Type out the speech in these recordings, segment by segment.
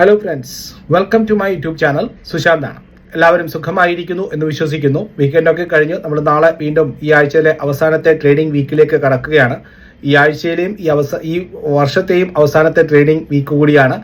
Hello friends welcome to my YouTube channel സുശാന്താണ് എല്ലാവരും സുഖമായിരിക്കുന്നു എന്ന് വിശ്വസിക്കുന്നു. വീക്കെൻഡൊക്കെ കഴിഞ്ഞ് നമ്മൾ നാളെ വീണ്ടും ഈ ആഴ്ചയിലെ അവസാനത്തെ ട്രേഡിംഗ് വീക്കിലേക്ക് കടക്കുകയാണ്. ഈ ആഴ്ചയിലെയും ഈ അവസ ഈ വർഷത്തെയും അവസാനത്തെ ട്രേഡിംഗ് വീക്ക് കൂടിയാണ്.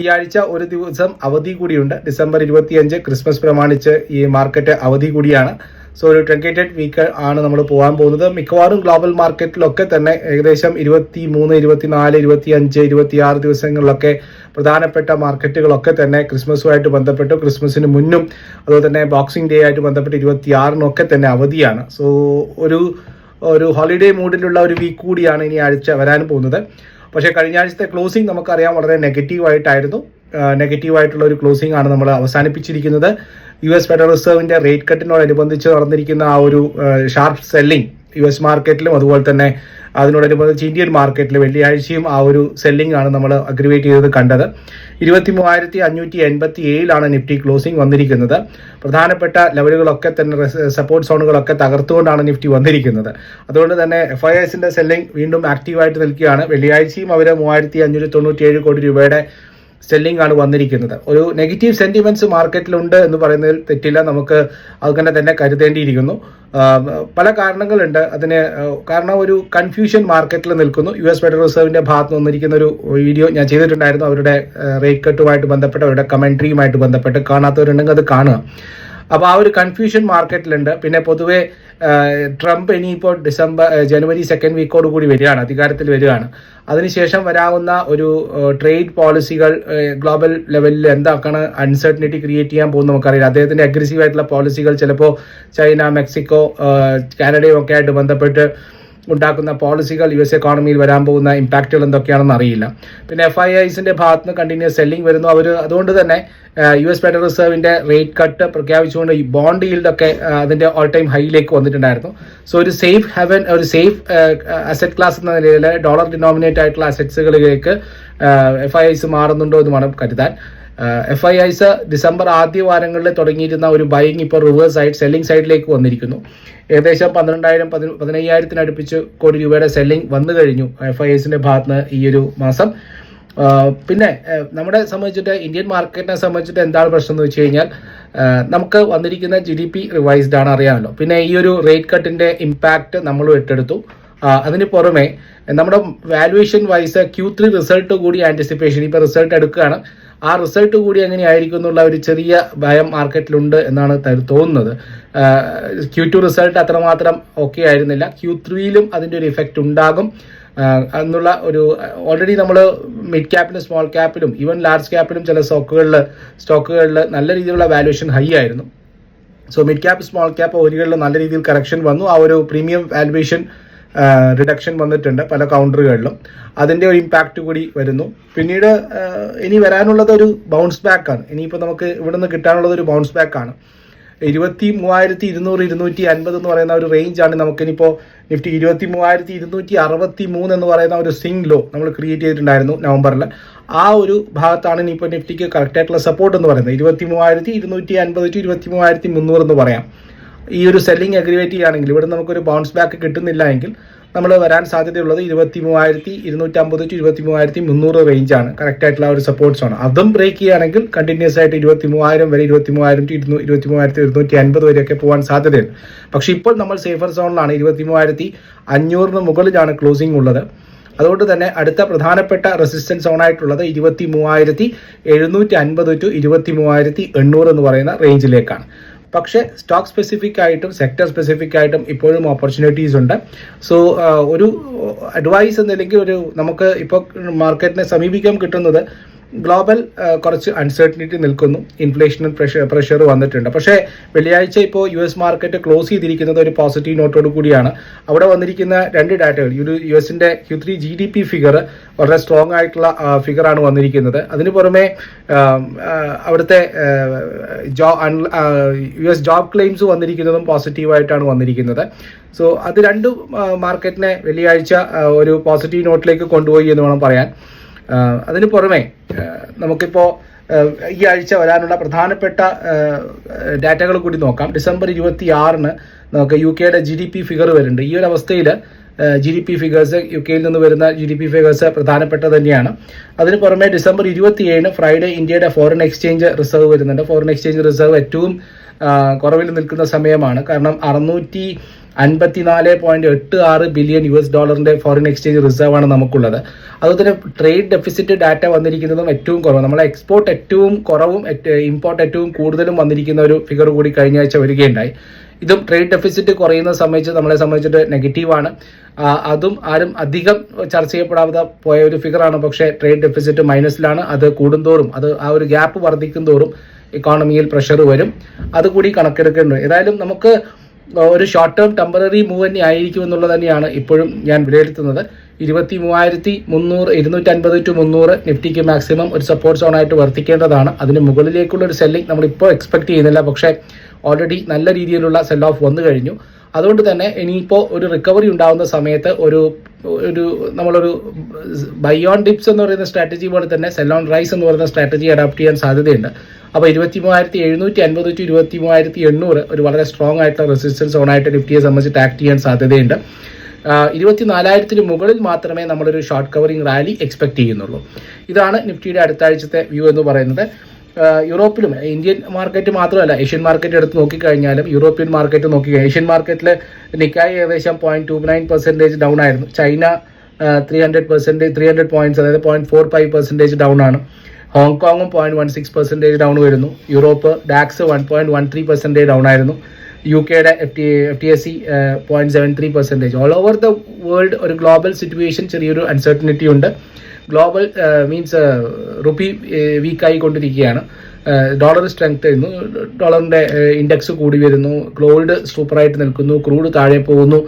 ഈ ആഴ്ച ഒരു ദിവസം അവധി കൂടിയുണ്ട്. ഡിസംബർ ഇരുപത്തിയഞ്ച് ക്രിസ്മസ് പ്രമാണിച്ച് ഈ മാർക്കറ്റ് അവധി കൂടിയാണ്. സോ ഒരു ട്രങ്കേറ്റഡ് വീക്ക് ആണ് നമ്മൾ പോകാൻ പോകുന്നത്. മിക്കവാറും ഗ്ലോബൽ മാർക്കറ്റിലൊക്കെ തന്നെ ഏകദേശം ഇരുപത്തി മൂന്ന് ഇരുപത്തിനാല് ഇരുപത്തി അഞ്ച് ഇരുപത്തി ആറ് ദിവസങ്ങളിലൊക്കെ പ്രധാനപ്പെട്ട മാർക്കറ്റുകളൊക്കെ തന്നെ ക്രിസ്മസുമായിട്ട് ബന്ധപ്പെട്ടു. ക്രിസ്മസിന് മുന്നും അതുപോലെ തന്നെ ബോക്സിംഗ് ഡേ ആയിട്ട് ബന്ധപ്പെട്ട് ഇരുപത്തി ആറിനൊക്കെ തന്നെ അവധിയാണ്. സോ ഒരു ഒരു ഹോളിഡേ മൂഡിലുള്ള ഒരു വീക്ക് കൂടിയാണ് ഇനി ആഴ്ച വരാൻ പോകുന്നത്. പക്ഷേ കഴിഞ്ഞ ആഴ്ചത്തെ ക്ലോസിംഗ് നമുക്കറിയാം വളരെ നെഗറ്റീവായിട്ടായിരുന്നു നെഗറ്റീവായിട്ടുള്ള ഒരു ക്ലോസിംഗ് ആണ് നമ്മൾ അവസാനിപ്പിച്ചിരിക്കുന്നത്. യു എസ് ഫെഡറൽ റിസർവിന്റെ റേറ്റ് കട്ടിനോടനുബന്ധിച്ച് നടന്നിരിക്കുന്ന ആ ഒരു ഷാർപ്പ് സെല്ലിംഗ് യു എസ് മാർക്കറ്റിലും അതുപോലെ തന്നെ അതിനോടനുബന്ധിച്ച് ഇന്ത്യൻ മാർക്കറ്റിൽ വെള്ളിയാഴ്ചയും ആ ഒരു സെല്ലിംഗ് ആണ് നമ്മൾ അഗ്രിവേറ്റ് ചെയ്തത് കണ്ടത്. ഇരുപത്തി മൂവായിരത്തി അഞ്ഞൂറ്റി എൺപത്തി ഏഴിലാണ് നിഫ്റ്റി ക്ലോസിംഗ് വന്നിരിക്കുന്നത്. പ്രധാനപ്പെട്ട ലെവലുകളൊക്കെ തന്നെ സപ്പോർട്ട് സോണുകളൊക്കെ തകർത്തുകൊണ്ടാണ് നിഫ്റ്റി വന്നിരിക്കുന്നത്. അതുകൊണ്ട് തന്നെ എഫ് ഐ എസിന്റെ സെല്ലിംഗ് വീണ്ടും ആക്റ്റീവായിട്ട് നിൽക്കുകയാണ്. വെള്ളിയാഴ്ചയും അവർ മൂവായിരത്തി അഞ്ഞൂറ്റി തൊണ്ണൂറ്റി ഏഴ് കോടി രൂപയുടെ സെല്ലിംഗ് ആണ് വന്നിരിക്കുന്നത്. ഒരു നെഗറ്റീവ് സെന്റിമെന്റ്സ് മാർക്കറ്റിലുണ്ട് എന്ന് പറയുന്നതിൽ തെറ്റില്ല. നമുക്ക് അങ്ങനെ തന്നെ കരുതേണ്ടിയിരിക്കുന്നു. പല കാരണങ്ങളുണ്ട്. അതിന് കാരണം ഒരു കൺഫ്യൂഷൻ മാർക്കറ്റിൽ നിൽക്കുന്നു. യു എസ് ഫെഡറൽ റിസർവിന്റെ ഭാഗത്ത് നിന്നിരിക്കുന്ന ഒരു വീഡിയോ ഞാൻ ചെയ്തിട്ടുണ്ടായിരുന്നു. അവരുടെ റേറ്റ് കട്ടുമായിട്ട് ബന്ധപ്പെട്ട് അവരുടെ കമന്ററിയുമായിട്ട് ബന്ധപ്പെട്ട് കാണാത്തവരുണ്ടെങ്കിൽ അത് കാണുക. അപ്പോൾ ആ ഒരു കൺഫ്യൂഷൻ മാർക്കറ്റിലുണ്ട് പിന്നെ പൊതുവേ ട്രംപ് ഇനിയിപ്പോൾ ഡിസംബർ ജനുവരി സെക്കൻഡ് വീക്കോട് കൂടി വരികയാണ് അധികാരത്തിൽ വരികയാണ്. അതിനുശേഷം വരാവുന്ന ഒരു ട്രേഡ് പോളിസികൾ ഗ്ലോബൽ ലെവലിൽ എന്താക്കാണ് അൺസർട്ടനിറ്റി ക്രിയേറ്റ് ചെയ്യാൻ പോകുന്ന നമുക്കറിയില്ല. അദ്ദേഹത്തിന്റെ അഗ്രസീവ് ആയിട്ടുള്ള പോളിസികൾ ചിലപ്പോൾ ചൈന മെക്സിക്കോ കാനഡയും ഒക്കെ ആയിട്ട് ബന്ധപ്പെട്ട് ഉണ്ടാക്കുന്ന പോളിസികൾ യു എസ് എക്കോണമിയിൽ വരാൻ പോകുന്ന ഇമ്പാക്റ്റുകൾ എന്തൊക്കെയാണെന്ന് അറിയില്ല. പിന്നെ എഫ് ഐ ഐസിന്റെ ഭാഗത്ത് നിന്ന് കണ്ടിന്യൂസ് സെല്ലിംഗ് വരുന്നു. അവർ അതുകൊണ്ട് തന്നെ യു എസ് ഫെഡറൽ റിസർവിന്റെ റേറ്റ് കട്ട് പ്രഖ്യാപിച്ചുകൊണ്ട് ഈ ബോണ്ട് ഒക്കെ അതിന്റെ ഓൾ ടൈം ഹൈയിലേക്ക് വന്നിട്ടുണ്ടായിരുന്നു. സോ ഒരു സേഫ് ഹെവൻ ഒരു സേഫ് അസറ്റ് ക്ലാസ് എന്ന നിലയിൽ ഡോളർ ഡിനോമിനേറ്റ് ആയിട്ടുള്ള അസറ്റ്സുകളിലേക്ക് എഫ് ഐ ഐസ് മാറുന്നുണ്ടോ എന്ന് വേണം കരുതാൻ. എഫ് ഐ ഐസ് ഡിസംബർ ആദ്യ വാരങ്ങളിൽ തുടങ്ങിയിരുന്ന ഒരു ബൈങ് ഇപ്പോൾ റിവേഴ്സ് ആയിട്ട് സെല്ലിംഗ് സൈഡിലേക്ക് വന്നിരിക്കുന്നു. ഏകദേശം പന്ത്രണ്ടായിരം പതി പതിനയ്യായിരത്തിനടുപ്പിച്ച് കോടി രൂപയുടെ സെല്ലിംഗ് വന്നു കഴിഞ്ഞു എഫ് ഐ എസിന്റെ ഭാഗത്ത് ഈ ഒരു മാസം. പിന്നെ നമ്മുടെ സംബന്ധിച്ചിട്ട് ഇന്ത്യൻ മാർക്കറ്റിനെ സംബന്ധിച്ചിട്ട് എന്താണ് പ്രശ്നം എന്ന് വെച്ച് കഴിഞ്ഞാൽ നമുക്ക് വന്നിരിക്കുന്ന ജി ഡി പി റിവൈസ്ഡ് ആണ് അറിയാമല്ലോ. പിന്നെ ഈ ഒരു റേറ്റ് കട്ടിന്റെ ഇമ്പാക്റ്റ് നമ്മൾ ഏറ്റെടുത്തു. അതിന് പുറമെ നമ്മുടെ valuation wise Q three result കൂടി ആന്റിസിപ്പേഷൻ ഇപ്പോൾ റിസൾട്ട് എടുക്കുകയാണ്. ആ റിസൾട്ട് കൂടി എങ്ങനെയായിരിക്കും എന്നുള്ള ഒരു ചെറിയ ഭയം മാർക്കറ്റിലുണ്ട് എന്നാണ് തോന്നുന്നത്. ക്യൂ ടു റിസൾട്ട് അത്രമാത്രം ഓക്കെ ആയിരുന്നില്ല. ക്യൂ ത്രീയിലും അതിന്റെ ഒരു ഇഫക്റ്റ് ഉണ്ടാകും. എന്നുള്ള ഒരു ഓൾറെഡി നമ്മൾ മിഡ് ക്യാപ്പിലും സ്മോൾ ക്യാപ്പിലും ഈവൻ ലാർജ് ക്യാപ്പിലും ചില സ്റ്റോക്കുകളിൽ സ്റ്റോക്കുകളിൽ നല്ല രീതിയിലുള്ള വാല്യുവേഷൻ ഹൈ ആയിരുന്നു. So mid cap small cap ഓരികളിൽ നല്ല രീതിയിൽ കറക്ഷൻ വന്നു. ആ ഒരു പ്രീമിയം വാല്യുവേഷൻ റിഡക്ഷൻ വന്നിട്ടുണ്ട് പല കൗണ്ടറുകളിലും അതിന്റെ ഒരു ഇമ്പാക്റ്റ് കൂടി വരുന്നു. പിന്നീട് ഇനി വരാനുള്ളത് ഒരു ബൗൺസ് ബാക്ക് ആണ്. ഇനിയിപ്പോൾ നമുക്ക് ഇവിടെ നിന്ന് കിട്ടാനുള്ളത് ഒരു ബൗൺസ് ബാക്ക് ആണ്. ഇരുപത്തി മൂവായിരത്തി ഇരുന്നൂറ് ഇരുന്നൂറ്റി അൻപത് എന്ന് പറയുന്ന ഒരു റേഞ്ച് ആണ് നമുക്കിനിപ്പോൾ നിഫ്റ്റി. ഇരുപത്തി മൂവായിരത്തി ഇരുന്നൂറ്റി അറുപത്തി മൂന്ന് എന്ന് പറയുന്ന ഒരു സിംഗ് ലോ നമ്മൾ ക്രിയേറ്റ് ചെയ്തിട്ടുണ്ടായിരുന്നു നവംബറിൽ. ആ ഒരു ഭാഗത്താണ് ഇനിയിപ്പോൾ നിഫ്റ്റിക്ക് കറക്റ്റ് ആയിട്ടുള്ള സപ്പോർട്ട് എന്ന് പറയുന്നത്. ഇരുപത്തി മൂവായിരത്തി ഇരുന്നൂറ്റി അൻപത് ടു ഇരുപത്തി മൂവായിരത്തി മുന്നൂറ് എന്ന് പറയാം. ഈ ഒരു സെല്ലിംഗ് അഗ്രിവേറ്റ് ചെയ്യുകയാണെങ്കിൽ ഇവിടെ നമുക്കൊരു ബൗൺസ് ബാക്ക് കിട്ടുന്നില്ല എങ്കിൽ നമ്മൾ വരാൻ സാധ്യതയുള്ളത് ഇരുപത്തി മൂവായിരത്തി ഇരുന്നൂറ്റമ്പത് ടു ഇരുപത്തി മൂവായിരത്തി മുന്നൂറ് റേഞ്ചാണ് കറക്റ്റ് ആയിട്ടുള്ള ഒരു സപ്പോർട്ട്സ് ആണ്. അതും ബ്രേക്ക് ചെയ്യുകയാണെങ്കിൽ കണ്ടിന്യൂസ് ആയിട്ട് ഇരുപത്തി മൂവായിരം വരെ ഇരുപത്തി മൂവായിരം ടു ഇരുന്നൂ ഇരുപത്തി മൂവായിരത്തി ഇരുന്നൂറ്റി അൻപത് വരെയൊക്കെ പോകാൻ സാധ്യതയുണ്ട്. പക്ഷേ ഇപ്പോൾ നമ്മൾ സേഫർ സോണിലാണ് ഇരുപത്തി മൂവായിരത്തി അഞ്ഞൂറിന് മുകളിലാണ് ക്ലോസിംഗ് ഉള്ളത്. അതുകൊണ്ട് തന്നെ അടുത്ത പ്രധാനപ്പെട്ട റെസിസ്റ്റൻസ് സോണായിട്ടുള്ളത് ഇരുപത്തി മൂവായിരത്തി എഴുന്നൂറ്റി അൻപത് ടു ഇരുപത്തി മൂവായിരത്തി എണ്ണൂറ് എന്ന് പറയുന്ന റേഞ്ചിലേക്കാണ് പക്ഷേ സ്റ്റോക്ക് സ്പെസിഫിക് ആയിട്ടും സെക്ടർ സ്പെസിഫിക് ആയിട്ടും ഇപ്പോഴും ഓപ്പർച്യൂണിറ്റീസ് ഉണ്ട്. സോ ഒരു അഡ്വൈസ് എന്നല്ലെങ്കിൽ ഒരു നമുക്ക് ഇപ്പോൾ മാർക്കറ്റിനെ സമീപിക്കാൻ കിട്ടുന്നത് ഗ്ലോബൽ കുറച്ച് അൺസർട്ടനിറ്റി നിൽക്കുന്നു. ഇൻഫ്ലേഷൻ പ്രഷർ പ്രഷർ വന്നിട്ടുണ്ട്. പക്ഷേ വെള്ളിയാഴ്ച ഇപ്പോൾ യു എസ് മാർക്കറ്റ് ക്ലോസ് ചെയ്തിരിക്കുന്നത് ഒരു പോസിറ്റീവ് നോട്ടോട് കൂടിയാണ്. അവിടെ വന്നിരിക്കുന്ന രണ്ട് ഡാറ്റകൾ യു എസിന്റെ Q three G D P figure വളരെ സ്ട്രോങ് ആയിട്ടുള്ള ഫിഗറാണ് വന്നിരിക്കുന്നത്. അതിനു പുറമെ അവിടുത്തെ യു എസ് ജോബ് ക്ലെയിംസ് വന്നിരിക്കുന്നതും പോസിറ്റീവായിട്ടാണ് വന്നിരിക്കുന്നത്. സോ അത് രണ്ടും മാർക്കറ്റിനെ വെള്ളിയാഴ്ച ഒരു പോസിറ്റീവ് നോട്ടിലേക്ക് കൊണ്ടുപോയി എന്ന് വേണം പറയാൻ. അതിന് പുറമെ നമുക്കിപ്പോൾ ഈ ആഴ്ച വരാനുള്ള പ്രധാനപ്പെട്ട ഡാറ്റകൾ കൂടി നോക്കാം. ഡിസംബർ ഇരുപത്തി ആറിന് നമുക്ക് യു കെയുടെ ജി ഡി പി ഫിഗർ വരുന്നുണ്ട്. ഈ ഒരു അവസ്ഥയിൽ G D P figures U കെയിൽ നിന്ന് വരുന്ന ജി ഡി പി ഫിഗേഴ്സ് പ്രധാനപ്പെട്ട തന്നെയാണ്. അതിന് പുറമെ ഡിസംബർ ഇരുപത്തിയേഴിന് ഫ്രൈഡേ ഇന്ത്യയുടെ ഫോറിൻ എക്സ്ചേഞ്ച് റിസർവ് വരുന്നുണ്ട്. ഫോറിൻ എക്സ്ചേഞ്ച് റിസർവ് ഏറ്റവും കുറവിൽ നിൽക്കുന്ന സമയമാണ്. കാരണം അറുന്നൂറ്റി അൻപത്തിനാല് പോയിന്റ് എട്ട് ആറ് ബില്യൺ യു എസ് ഡോളറിന്റെ ഫോറിൻ എക്സ്ചേഞ്ച് റിസർവ് ആണ് നമുക്കുള്ളത്. അതുപോലെ തന്നെ ട്രേഡ് ഡെഫിസിറ്റ് ഡാറ്റ വന്നിരിക്കുന്നതും ഏറ്റവും കുറവ് നമ്മളെ എക്സ്പോർട്ട് ഏറ്റവും കുറവും ഇമ്പോർട്ട് ഏറ്റവും കൂടുതലും വന്നിരിക്കുന്ന ഒരു ഫിഗർ കൂടി കഴിഞ്ഞ ആഴ്ച വരികയുണ്ടായി. ഇതും ട്രേഡ് ഡെഫിസിറ്റ് കുറയുന്ന സംബന്ധിച്ച് നമ്മളെ സംബന്ധിച്ചിട്ട് നെഗറ്റീവാണ് അതും ആരും അധികം ചർച്ച ചെയ്യപ്പെടാതെ പോയ ഒരു ഫിഗറാണ് പക്ഷേ ട്രേഡ് ഡെഫിസിറ്റ് മൈനസിലാണ് അത് കൂടുന്തോറും അത് ആ ഒരു ഗ്യാപ്പ് വർദ്ധിക്കും തോറും ഇക്കോണമിയിൽ പ്രഷർ വരും. അതുകൂടി കണക്കെടുക്കേണ്ടത് ഏതായാലും നമുക്ക് ഒരു ഷോർട്ട് ടേം ടെമ്പററി മൂവ് തന്നെ ആയിരിക്കും എന്നുള്ളത് തന്നെയാണ് ഇപ്പോഴും ഞാൻ വിലയിരുത്തുന്നത്. ഇരുപത്തി മൂവായിരത്തി മുന്നൂറ് ഇരുന്നൂറ്റി അൻപത് ടു മുന്നൂറ് നിഫ്റ്റിക്ക് മാക്സിമം ഒരു സപ്പോർട്ട് സോൺ ആയിട്ട് വർത്തിക്കേണ്ടതാണ്. അതിന് മുകളിലേക്കുള്ള ഒരു സെല്ലിംഗ് നമ്മളിപ്പോൾ എക്സ്പെക്ട് ചെയ്യുന്നില്ല. പക്ഷേ ഓൾറെഡി നല്ല രീതിയിലുള്ള സെൽ ഓഫ് വന്നു കഴിഞ്ഞു. അതുകൊണ്ട് തന്നെ ഇനിയിപ്പോൾ ഒരു റിക്കവറി ഉണ്ടാകുന്ന സമയത്ത് ഒരു ഒരു നമ്മളൊരു ബൈ ഓൺ ഡിപ്സ് എന്ന് പറയുന്ന സ്ട്രാറ്റജി പോലെ തന്നെ സെൽ ഓൺ റൈസ് എന്ന് പറയുന്ന സ്ട്രാറ്റജി അഡാപ്റ്റ് ചെയ്യാൻ സാധ്യതയുണ്ട്. അപ്പോൾ ഇരുപത്തി മൂവായിരത്തി എഴുന്നൂറ്റി അൻപത് ടു ഇരുപത്തി മൂവായിരത്തി എണ്ണൂറ് ഒരു വളരെ സ്ട്രോങ് ആയിട്ടുള്ള റെസിസ്റ്റൻസ് ഓണായിട്ട് നിഫ്റ്റിയെ സംബന്ധിച്ച് ആക്ട് ചെയ്യാൻ സാധ്യതയുണ്ട്. ഇരുപത്തിനാലായിരത്തിന് മുകളിൽ മാത്രമേ നമ്മളൊരു ഷോർട്ട് കവറിംഗ് റാലി എക്സ്പെക്ട് ചെയ്യുന്നുള്ളൂ. ഇതാണ് നിഫ്റ്റിയുടെ അടുത്ത ആഴ്ചത്തെ വ്യൂ എന്ന് പറയുന്നത്. യൂറോപ്പിലും ഇന്ത്യൻ മാർക്കറ്റ് മാത്രമല്ല ഏഷ്യൻ മാർക്കറ്റ് എടുത്ത് നോക്കിക്കഴിഞ്ഞാലും യൂറോപ്യൻ മാർക്കറ്റ് നോക്കി ഏഷ്യൻ മാർക്കറ്റിൽ നിക്കായി ഏകദേശം point two nine percentage down ആയിരുന്നു. China three hundred percentage three hundred points അതായത് point four five percentage down ആണ്. ഹോങ്കോങ്ങും point one six percentage down വരുന്നു. Europe DAX one point one three percentage down ആയിരുന്നു. U കെയുടെ F T F T S C point seven three percentage all over the world ഒരു global situation ചെറിയൊരു uncertainty ഉണ്ട്. Global means rupee വീക്കായി കൊണ്ടിരിക്കുകയാണ്. Dollar strength ചെയ്യുന്നു ഡോളറിന്റെ index കൂടി വരുന്നു. ഗോൾഡ് സൂപ്പറായിട്ട് നിൽക്കുന്നു. ക്രൂഡ് താഴെ പോകുന്നു.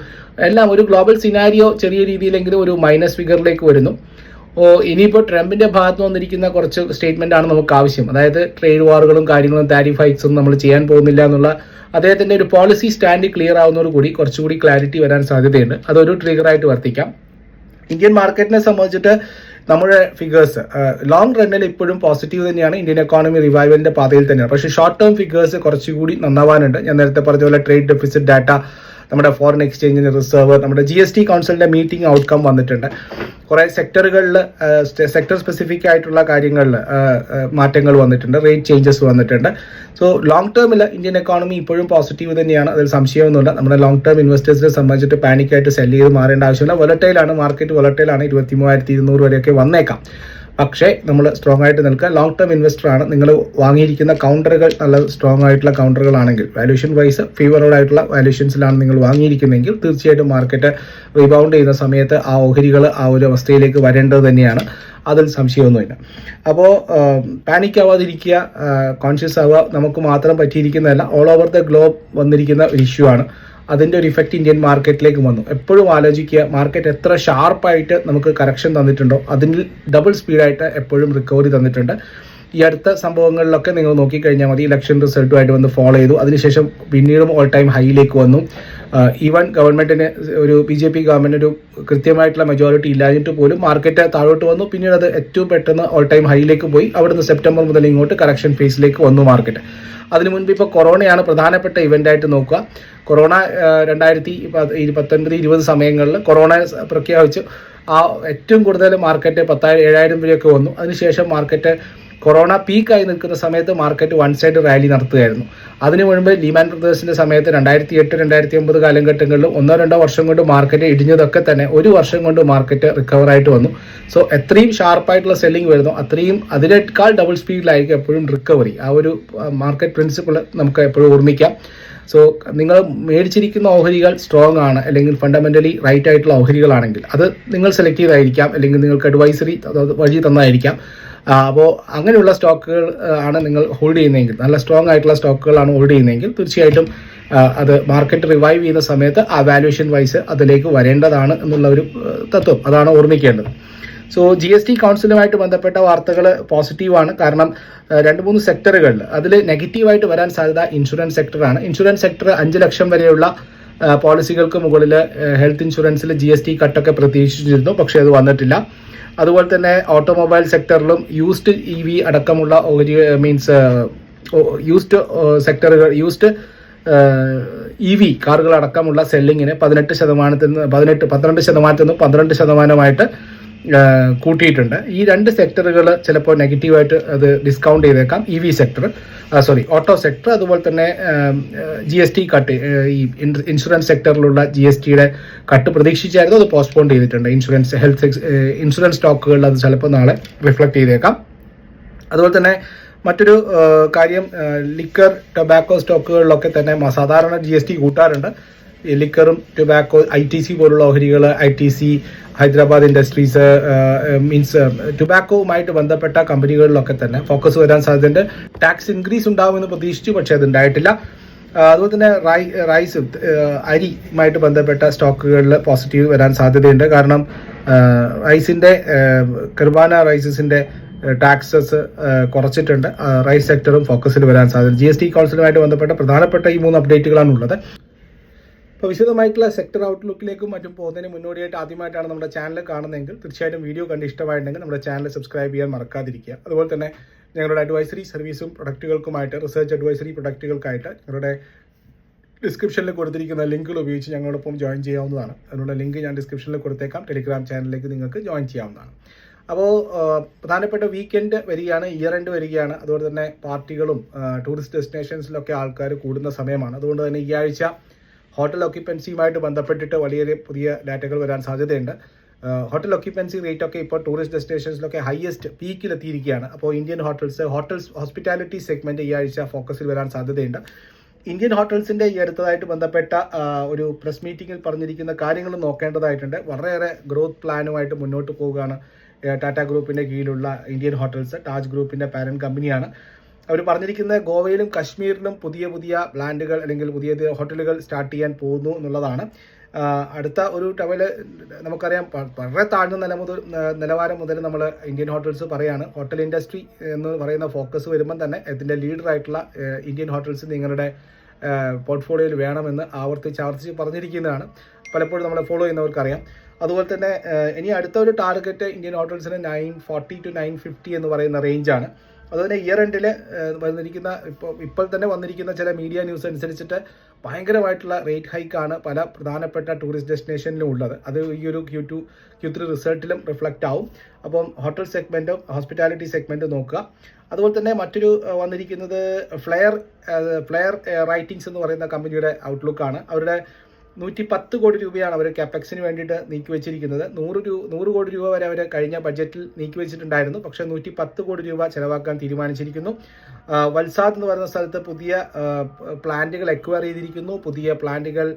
എല്ലാം ഒരു ഗ്ലോബൽ സിനാരിയോ ചെറിയ രീതിയിലെങ്കിലും ഒരു മൈനസ് ഫിഗറിലേക്ക് വരുന്നു. ഓ ഇനിയിപ്പോൾ ട്രംപിന്റെ ഭാഗത്ത് വന്നിരിക്കുന്ന കുറച്ച് സ്റ്റേറ്റ്മെന്റ് ആണ് നമുക്ക് ആവശ്യം. അതായത് ട്രേഡ് വാറുകളും കാര്യങ്ങളും താരിഫ് ഹൈക്സും നമ്മൾ ചെയ്യാൻ പോകുന്നില്ല എന്നുള്ള അദ്ദേഹത്തിന്റെ ഒരു പോളിസി സ്റ്റാൻഡ് ക്ലിയർ ആവുന്നതോടുകൂടി കുറച്ചുകൂടി ക്ലാരിറ്റി വരാൻ സാധ്യതയുണ്ട്. അതൊരു ട്രിഗറായിട്ട് വർത്തിക്കാം. ഇന്ത്യൻ മാർക്കറ്റിനെ സംബന്ധിച്ചിട്ട് നമ്മുടെ ഫിഗേഴ്സ് ലോങ് റണ്ണിൽ ഇപ്പോഴും പോസിറ്റീവ് തന്നെയാണ് ഇന്ത്യൻ എക്കോണമി റിവൈവലിന്റെ പാതയിൽ തന്നെയാണ്. പക്ഷേ ഷോർട്ട് ടേം ഫിഗേഴ്സ് കുറച്ചുകൂടി നന്നാവാനുണ്ട്. ഞാൻ നേരത്തെ പറഞ്ഞ പോലെ ട്രേഡ് ഡെഫിസിറ്റ് ഡാറ്റ നമ്മുടെ ഫോറിൻ എക്സ്ചേഞ്ചിന് റിസർവ് നമ്മുടെ ജി എസ് ടി കൗൺസിലിന്റെ മീറ്റിംഗ് ഔട്ട്കം വന്നിട്ടുണ്ട്. കുറേ സെക്ടറുകളിൽ സെക്ടർ സ്പെസിഫിക് ആയിട്ടുള്ള കാര്യങ്ങളിൽ മാറ്റങ്ങൾ വന്നിട്ടുണ്ട് റേറ്റ് ചേഞ്ചസ് വന്നിട്ടുണ്ട്. സോ ലോങ് ടേമിൽ ഇന്ത്യൻ എക്കോണമി ഇപ്പോഴും പോസിറ്റീവ് തന്നെയാണ് അതിൽ സംശയമൊന്നുമില്ല. നമ്മുടെ ലോങ് ടേം ഇൻവെസ്റ്റേഴ്സിനെ സംബന്ധിച്ചിട്ട് പാനിക്കായിട്ട് സെല്ല് ചെയ്ത് മാറേണ്ട ആവശ്യമില്ല. വൊലറ്റൈലാണ് മാർക്കറ്റ് വൊലറ്റൈലാണ് ഇരുപത്തി മൂവായിരത്തി ഇരുന്നൂറ് വരെയൊക്കെ വന്നേക്കാം. പക്ഷേ നമ്മൾ സ്ട്രോങ് ആയിട്ട് നിൽക്കുക. ലോങ് ടേം ഇൻവെസ്റ്റർ ആണ്. നിങ്ങൾ വാങ്ങിയിരിക്കുന്ന കൗണ്ടറുകൾ നല്ല സ്ട്രോങ് ആയിട്ടുള്ള കൗണ്ടറുകളാണെങ്കിൽ വാല്യൂഷൻ വൈസ് ഫീവറോഡ് ആയിട്ടുള്ള വാല്യൂഷൻസിലാണ് നിങ്ങൾ വാങ്ങിയിരിക്കുന്നതെങ്കിൽ തീർച്ചയായിട്ടും മാർക്കറ്റ് റീബൗണ്ട് ചെയ്യുന്ന സമയത്ത് ആ ഓഹരികൾ ആ ഒരു അവസ്ഥയിലേക്ക് വരേണ്ടത് തന്നെയാണ്. അതിൽ സംശയമൊന്നുമില്ല. അപ്പോൾ പാനിക് ആവാതിരിക്കുക കോൺഷ്യസ് ആവുക നമുക്ക് മാത്രം പറ്റിയിരിക്കുന്നതല്ല ഓൾ ഓവർ ദ ഗ്ലോബ് വന്നിരിക്കുന്ന ഒരു ഇഷ്യൂ ആണ്. അതിന്റെ ഒരു ഇഫക്റ്റ് ഇന്ത്യൻ മാർക്കറ്റിലേക്ക് വന്നു. എപ്പോഴും ആലോചിക്കുക മാർക്കറ്റ് എത്ര ഷാർപ്പായിട്ട് നമുക്ക് കറക്ഷൻ തന്നിട്ടുണ്ടോ അതിൽ ഡബിൾ സ്പീഡായിട്ട് എപ്പോഴും റിക്കവറി തന്നിട്ടുണ്ട്. ഈ അടുത്ത സംഭവങ്ങളിലൊക്കെ നിങ്ങൾ നോക്കിക്കഴിഞ്ഞാൽ മതി ഇലക്ഷൻ റിസൾട്ടുമായിട്ട് വന്ന് ഫോളോ ചെയ്തു. അതിനുശേഷം പിന്നീടും ഓൾ ടൈം ഹൈയിലേക്ക് വന്നു. ഈവൻ ഗവൺമെന്റിന് ഒരു ബി ജെ പി ഗവൺമെന്റ് ഒരു കൃത്യമായിട്ടുള്ള മെജോറിറ്റി ഇല്ലാഞ്ഞിട്ട് പോലും മാർക്കറ്റ് താഴോട്ട് വന്നു. പിന്നീട് അത് ഏറ്റവും പെട്ടെന്ന് ഓൾ ടൈം ഹൈയിലേക്ക് പോയി. അവിടുന്ന് സെപ്റ്റംബർ മുതൽ ഇങ്ങോട്ട് കറക്ഷൻ ഫേസിലേക്ക് വന്നു മാർക്കറ്റ് അതിനു മുൻപ് ഇപ്പോൾ കൊറോണയാണ് പ്രധാനപ്പെട്ട ഇവന്റ് ആയിട്ട് നോക്കുക. കൊറോണ രണ്ടായിരത്തി പത്തൊൻപത് ഇരുപത് സമയങ്ങളിൽ കൊറോണ പ്രഖ്യാപിച്ചു. ആ ഏറ്റവും കൂടുതൽ മാർക്കറ്റ് പത്തായിരം ഏഴായിരം രൂപയൊക്കെ വന്നു. അതിനുശേഷം മാർക്കറ്റ് കൊറോണ പീക്കായി നിൽക്കുന്ന സമയത്ത് മാർക്കറ്റ് വൺ സൈഡ് റാലി നടത്തുകയായിരുന്നു. അതിനു മുൻപ് ലീമാൻ ബ്രദേഴ്സിന്റെ സമയത്ത് രണ്ടായിരത്തി എട്ട് രണ്ടായിരത്തി ഒമ്പത് കാലഘട്ടങ്ങളിലും ഒന്നോ രണ്ടോ വർഷം കൊണ്ട് മാർക്കറ്റ് ഇടിഞ്ഞതൊക്കെ തന്നെ ഒരു വർഷം കൊണ്ട് മാർക്കറ്റ് റിക്കവർ ആയിട്ട് വന്നു. സോ എത്രയും ഷാർപ്പായിട്ടുള്ള സെല്ലിംഗ് വരുന്നു. അത്രയും അതിനേക്കാൾ ഡബിൾ സ്പീഡിലായിരിക്കും എപ്പോഴും റിക്കവറി ആ ഒരു മാർക്കറ്റ് പ്രിൻസിപ്പിൾ നമുക്ക് എപ്പോഴും ഓർമ്മിക്കാം. സോ നിങ്ങൾ മേടിച്ചിരിക്കുന്ന ഓഹരികൾ സ്ട്രോങ് ആണ്. അല്ലെങ്കിൽ ഫണ്ടമെന്റലി റൈറ്റ് ആയിട്ടുള്ള ഓഹരികളാണെങ്കിൽ അത് നിങ്ങൾ സെലക്ട് ചെയ്തായിരിക്കാം. അല്ലെങ്കിൽ നിങ്ങൾക്ക് അഡ്വൈസറി വഴി തന്നായിരിക്കാം അപ്പോൾ അങ്ങനെയുള്ള സ്റ്റോക്കുകൾ ആണ് നിങ്ങൾ ഹോൾഡ് ചെയ്യുന്നതെങ്കിൽ നല്ല സ്ട്രോങ് ആയിട്ടുള്ള സ്റ്റോക്കുകളാണ് ഹോൾഡ് ചെയ്യുന്നതെങ്കിൽ തീർച്ചയായിട്ടും അത് മാർക്കറ്റ് റിവൈവ് ചെയ്യുന്ന സമയത്ത് ആ വാല്യൂഷൻ വൈസ് അതിലേക്ക് വരേണ്ടതാണ് എന്നുള്ള ഒരു തത്വം അതാണ് ഓർമ്മിക്കേണ്ടത്. സോ ജി എസ് ടി കൗൺസിലുമായിട്ട് ബന്ധപ്പെട്ട വാർത്തകൾ പോസിറ്റീവാണ് കാരണം രണ്ട് മൂന്ന് സെക്ടറുകളിൽ അതിൽ നെഗറ്റീവായിട്ട് വരാൻ സാധ്യത ഇൻഷുറൻസ് സെക്ടറാണ് ഇൻഷുറൻസ് സെക്ടർ അഞ്ച് ലക്ഷം വരെയുള്ള പോളിസികൾക്ക് മുകളിൽ ഹെൽത്ത് ഇൻഷുറൻസിൽ ജി എസ് ടി കട്ടൊക്കെ പ്രതീക്ഷിച്ചിരുന്നു. പക്ഷേ അത് വന്നിട്ടില്ല. അതുപോലെ തന്നെ ഓട്ടോമൊബൈൽ സെക്ടറിലും യൂസ്ഡ് ഇ വി അടക്കമുള്ള മീൻസ് യൂസ്ഡ് സെക്ടറുകൾ യൂസ്ഡ് ഇ വി കാറുകൾ അടക്കമുള്ള സെല്ലിങ്ങിന് പതിനെട്ട് ശതമാനത്തിൽ നിന്ന് പതിനെട്ട് പന്ത്രണ്ട് ശതമാനത്തിൽ നിന്ന് പന്ത്രണ്ട് ശതമാനമായിട്ട് കൂട്ടിയിട്ടുണ്ട്. ഈ രണ്ട് സെക്ടറുകൾ ചിലപ്പോൾ നെഗറ്റീവായിട്ട് അത് ഡിസ്കൗണ്ട് ചെയ്തേക്കാം. E V sector sorry auto sector അതുപോലെ തന്നെ ജി എസ് ടി കട്ട് ഈ ഇൻഷുറൻസ് സെക്ടറിലുള്ള ജി എസ് ടിയുടെ കട്ട് പ്രതീക്ഷിച്ചായിരുന്നു അത് പോസ്റ്റ്പോൺ ചെയ്തിട്ടുണ്ട്. ഇൻഷുറൻസ് ഹെൽത്ത് ഇൻഷുറൻസ് സ്റ്റോക്കുകളിൽ അത് ചിലപ്പോൾ നാളെ റിഫ്ലക്ട് ചെയ്തേക്കാം. അതുപോലെ തന്നെ മറ്റൊരു കാര്യം ലിക്കർ ടൊബാക്കോ സ്റ്റോക്കുകളിലൊക്കെ തന്നെ സാധാരണ ജി എസ് ടി കൂട്ടാറുണ്ട്. ലിക്കറും ടുബാക്കോ ഐ ടി സി പോലുള്ള ഓഹരികൾ I T C Hyderabad industries means ടുബാക്കോവുമായിട്ട് ബന്ധപ്പെട്ട കമ്പനികളിലൊക്കെ തന്നെ ഫോക്കസ് വരാൻ സാധ്യതയുണ്ട്. ടാക്സ് ഇൻക്രീസ് ഉണ്ടാവുമെന്ന് പ്രതീക്ഷിച്ചു പക്ഷേ അത് ഉണ്ടായിട്ടില്ല അതുപോലെ തന്നെ റൈ റൈസ് അരിയുമായിട്ട് ബന്ധപ്പെട്ട സ്റ്റോക്കുകളിൽ പോസിറ്റീവ് വരാൻ സാധ്യതയുണ്ട്. കാരണം റൈസിന്റെ കുർബാന റൈസസിന്റെ ടാക്സസ് കുറച്ചിട്ടുണ്ട്. റൈസ് സെക്ടറും ഫോക്കസിൽ വരാൻ സാധ്യത. ജി എസ് ടി കൗൺസിലുമായിട്ട് ബന്ധപ്പെട്ട പ്രധാനപ്പെട്ട ഈ മൂന്ന് അപ്ഡേറ്റുകളാണ് ഉള്ളത് അപ്പോൾ വിശദമായിട്ടുള്ള സെക്ടർ ഔട്ട്ലുക്കിലേക്കും മറ്റും പോകുന്നതിന് മുന്നോടിയായിട്ട് ആദ്യമായിട്ടാണ് നമ്മുടെ ചാനൽ കാണുന്നതെങ്കിൽ തീർച്ചയായിട്ടും വീഡിയോ കണ്ട് ഇഷ്ടമായിട്ടുണ്ടെങ്കിൽ നമ്മുടെ ചാനൽ സബ്സ്ക്രൈബ് ചെയ്യാൻ മറക്കാതിരിക്കുക. അതുപോലെ തന്നെ ഞങ്ങളുടെ അഡ്വൈസറി സർവീസും പ്രൊഡക്റ്റുകൾക്കുമായിട്ട് റിസർച്ച് അഡ്വൈസറി പ്രൊഡക്റ്റുകൾക്കായിട്ട് ഞങ്ങളുടെ ഡിസ്ക്രിപ്ഷനിൽ കൊടുത്തിരിക്കുന്ന ലിങ്കുകൾ ഉപയോഗിച്ച് ഞങ്ങളോടൊപ്പം ജോയിൻ ചെയ്യാവുന്നതാണ്. അതിനുള്ള ലിങ്ക് ഞാൻ ഡിസ്ക്രിപ്ഷനിൽ കൊടുത്തേക്കാം. ടെലിഗ്രാം ചാനലിലേക്ക് നിങ്ങൾക്ക് ജോയിൻ ചെയ്യാവുന്നതാണ്. അപ്പോൾ പ്രധാനപ്പെട്ട വീക്കെൻഡ് വരികയാണ് ഇയർ എൻഡ് വരികയാണ്. അതുപോലെ തന്നെ പാർട്ടികളും ടൂറിസ്റ്റ് ഡെസ്റ്റിനേഷൻസിലൊക്കെ ആൾക്കാർ കൂടുന്ന സമയമാണ്. അതുകൊണ്ട് തന്നെ ഈ ആഴ്ച ഹോട്ടൽ ഓക്യുപ്പൻസിയുമായിട്ട് ബന്ധപ്പെട്ടിട്ട് വലിയ പുതിയ ഡാറ്റകൾ വരാൻ സാധ്യതയുണ്ട്. ഹോട്ടൽ ഓക്യുപ്പൻസി റേറ്റ് ഒക്കെ ഇപ്പോൾ ടൂറിസ്റ്റ് ഡെസ്റ്റിനേഷൻസിലൊക്കെ ഹയസ്റ്റ് പീക്കിലെത്തിയിരിക്കുകയാണ് അപ്പോൾ Indian hotels hotels hospitality segment ഈ ആഴ്ച ഫോക്കസിൽ വരാൻ സാധ്യതയുണ്ട്. ഇന്ത്യൻ ഹോട്ടൽസിന്റെ ഈ അടുത്തതായിട്ട് ബന്ധപ്പെട്ട ഒരു പ്രസ് മീറ്റിംഗിൽ പറഞ്ഞിരിക്കുന്ന കാര്യങ്ങൾ നോക്കേണ്ടതായിട്ടുണ്ട്. വളരെയേറെ ഗ്രോത്ത് പ്ലാനുമായിട്ട് മുന്നോട്ട് പോവുകയാണ് ടാറ്റാ ഗ്രൂപ്പിന്റെ കീഴിലുള്ള ഇന്ത്യൻ ഹോട്ടൽസ് ടാജ് ഗ്രൂപ്പിന്റെ പാരന്റ് കമ്പനിയാണ് അവർ പറഞ്ഞിരിക്കുന്നത് ഗോവയിലും കശ്മീരിലും പുതിയ പുതിയ പ്ലാന്റുകൾ അല്ലെങ്കിൽ പുതിയ പുതിയ ഹോട്ടലുകൾ സ്റ്റാർട്ട് ചെയ്യാൻ പോകുന്നു എന്നുള്ളതാണ്. അടുത്ത ഒരു ടവൽ നമുക്കറിയാം വളരെ താഴ്ന്ന നില മുതൽ നിലവാരം മുതൽ നമ്മൾ ഇന്ത്യൻ ഹോട്ടൽസ് പറയാണ്. ഹോട്ടൽ ഇൻഡസ്ട്രി എന്ന് പറയുന്ന ഫോക്കസ് വരുമ്പം തന്നെ ഇതിന്റെ ലീഡറായിട്ടുള്ള ഇന്ത്യൻ ഹോട്ടൽസ് നിങ്ങളുടെ പോർട്ട്ഫോളിയോയിൽ വേണമെന്ന് ആവർത്തിച്ച് ആവർത്തിച്ച് പറഞ്ഞിരിക്കുന്നതാണ്. പലപ്പോഴും നമ്മൾ ഫോളോ ചെയ്യുന്നവർക്കറിയാം. അതുപോലെ തന്നെ ഇനി അടുത്ത ഒരു target Indian ഹോട്ടൽസിന് nine forty two nine fifty എന്ന് പറയുന്ന റേഞ്ചാണ് അതുപോലെ ഇയർ എൻഡിൽ വന്നിരിക്കുന്ന ഇപ്പോൾ ഇപ്പോൾ തന്നെ വന്നിരിക്കുന്ന ചില മീഡിയ ന്യൂസ് അനുസരിച്ചിട്ട് ഭയങ്കരമായിട്ടുള്ള റേറ്റ് ഹൈക്കാണ് പല പ്രധാനപ്പെട്ട ടൂറിസ്റ്റ് ഡെസ്റ്റിനേഷനിലും ഉള്ളത്. അത് ഈ ഒരു ക്യൂ ടു ക്യൂ ത്രീ റിസൾട്ടിലും റിഫ്ലക്റ്റ് ആവും. അപ്പം ഹോട്ടൽ സെഗ്മെന്റും ഹോസ്പിറ്റാലിറ്റി സെഗ്മെന്റും നോക്കുക. അതുപോലെ തന്നെ മറ്റൊരു വന്നിരിക്കുന്നത് ഫ്ലെയർ ഫ്ലെയർ റൈറ്റിംഗ്സ് എന്ന് പറയുന്ന കമ്പനിയുടെ ഔട്ട്ലുക്കാണ് അവരുടെ നൂറ്റി പത്ത് കോടി രൂപയാണ് അവർ ക്യാപെക്സിന് വേണ്ടിയിട്ട് നീക്കി വെച്ചിരിക്കുന്നത്. നൂറ് രൂപ നൂറ് കോടി രൂപ വരെ അവർ കഴിഞ്ഞ ബഡ്ജറ്റിൽ നീക്കി വെച്ചിട്ടുണ്ടായിരുന്നു. പക്ഷേ നൂറ്റി പത്ത് കോടി രൂപ ചെലവാക്കാൻ തീരുമാനിച്ചിരിക്കുന്നു. വത്സാദ് എന്ന് പറയുന്ന സ്ഥലത്ത് പുതിയ പ്ലാന്റുകൾ എക്വയർ ചെയ്തിരിക്കുന്നു. പുതിയ പ്ലാന്റുകൾ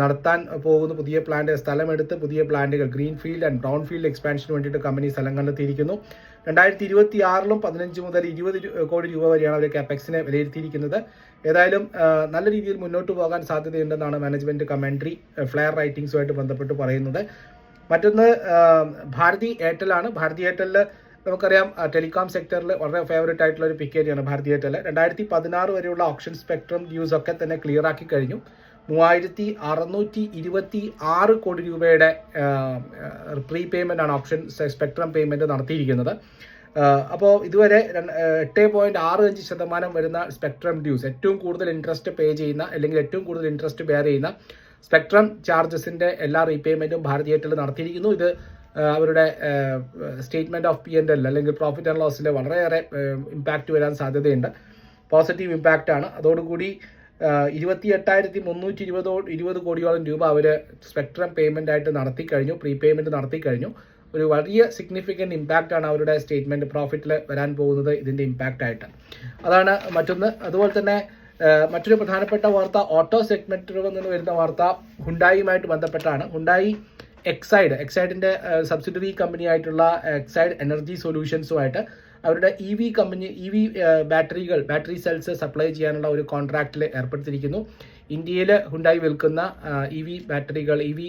നടത്താൻ പോകുന്നു. പുതിയ പ്ലാന്റ് സ്ഥലമെടുത്ത് പുതിയ പ്ലാന്റുകൾ green field and brown field എക്സ്പാൻഷന് വേണ്ടിയിട്ട് കമ്പനി സ്ഥലം കണ്ടെത്തിയിരിക്കുന്നു. രണ്ടായിരത്തി ഇരുപത്തി ആറിലും പതിനഞ്ച് മുതൽ ഇരുപത് കോടി രൂപ വരെയാണ് അവർ ക്യാപെക്സിനെ വിലയിരുത്തിയിരിക്കുന്നത്. ഏതായാലും നല്ല രീതിയിൽ മുന്നോട്ട് പോകാൻ സാധ്യതയുണ്ടെന്നാണ് മാനേജ്മെന്റ് കമന്ററി ഫ്ലെയർ റൈറ്റിംഗ്സുമായിട്ട് ബന്ധപ്പെട്ട് പറയുന്നത്. മറ്റൊന്ന് ഭാരതി എയർടെലാണ് ഭാരതി എയർടെലിൽ നമുക്കറിയാം ടെലികോം സെക്ടറിൽ വളരെ ഫേവറേറ്റ് ആയിട്ടുള്ള ഒരു പിക്കേജാണ് ഭാരതി എയർടെൽ രണ്ടായിരത്തി പതിനാറ് വരെയുള്ള ഓപ്ഷൻ സ്പെക്ട്രം ഡ്യൂസ് ഒക്കെ തന്നെ ക്ലിയർ ആക്കി കഴിഞ്ഞു. മൂവായിരത്തി അറുന്നൂറ്റി ഇരുപത്തി ആറ് കോടി രൂപയുടെ പ്രീ പേയ്മെന്റ് ആണ് ഓപ്ഷൻ സ്പെക്ട്രം പേയ്മെന്റ് നടത്തിയിരിക്കുന്നത്. അപ്പോൾ ഇതുവരെ എട്ട് പോയിന്റ് ആറ് അഞ്ച് ശതമാനം വരുന്ന സ്പെക്ട്രം ഡ്യൂസ് ഏറ്റവും കൂടുതൽ ഇൻട്രസ്റ്റ് പേ ചെയ്യുന്ന അല്ലെങ്കിൽ ഏറ്റവും കൂടുതൽ ഇൻട്രസ്റ്റ് ബെയർ ചെയ്യുന്ന സ്പെക്ട്രം ചാർജസിന്റെ എല്ലാ റീപേയ്മെന്റും ഭാരതി എയർടെൽ നടത്തിയിരിക്കുന്നു. ഇത് അവരുടെ statement of P N L അല്ലെങ്കിൽ പ്രോഫിറ്റ് ആൻഡ് ലോസിൽ വളരെയേറെ ഇമ്പാക്റ്റ് വരാൻ സാധ്യതയുണ്ട്. പോസിറ്റീവ് ഇമ്പാക്റ്റ് ആണ്. അതോടുകൂടി ഇരുപത്തി എട്ടായിരത്തി മുന്നൂറ്റി ഇരുപതോ ഇരുപത് കോടിയോളം രൂപ അവർ സ്പെക്ട്രം പേയ്മെന്റ് ആയിട്ട് നടത്തി കഴിഞ്ഞു പ്രീ പേയ്മെന്റ് നടത്തി കഴിഞ്ഞു ഒരു വലിയ സിഗ്നിഫിക്കന്റ് ആണ് അവരുടെ സ്റ്റേറ്റ്മെന്റ് പ്രോഫിറ്റിൽ വരാൻ പോകുന്നത് ഇതിന്റെ ഇമ്പാക്റ്റ് ആയിട്ട്. അതാണ് മറ്റൊന്ന്. അതുപോലെ തന്നെ മറ്റൊരു പ്രധാനപ്പെട്ട വാർത്ത ഓട്ടോ സെഗ്മെന്റിൽ നിന്ന് വരുന്ന വാർത്ത ഹുണ്ടായിയുമായിട്ട് ബന്ധപ്പെട്ടാണ്. ഹുണ്ടായി എക്സൈഡ് എക്സൈഡിന്റെ സബ്സിഡറി കമ്പനി ആയിട്ടുള്ള എക്സൈഡ് എനർജി സൊല്യൂഷൻസുമായിട്ട് അവരുടെ E V company E V ബാറ്ററികൾ ബാറ്ററി സെൽസ് സപ്ലൈ ചെയ്യാനുള്ള ഒരു കോൺട്രാക്റ്റിൽ ഏർപ്പെടുത്തിയിരിക്കുന്നു. ഇന്ത്യയിൽ ഹുണ്ടായി വിൽക്കുന്ന ഇ വി ബാറ്ററികൾ ഇ വി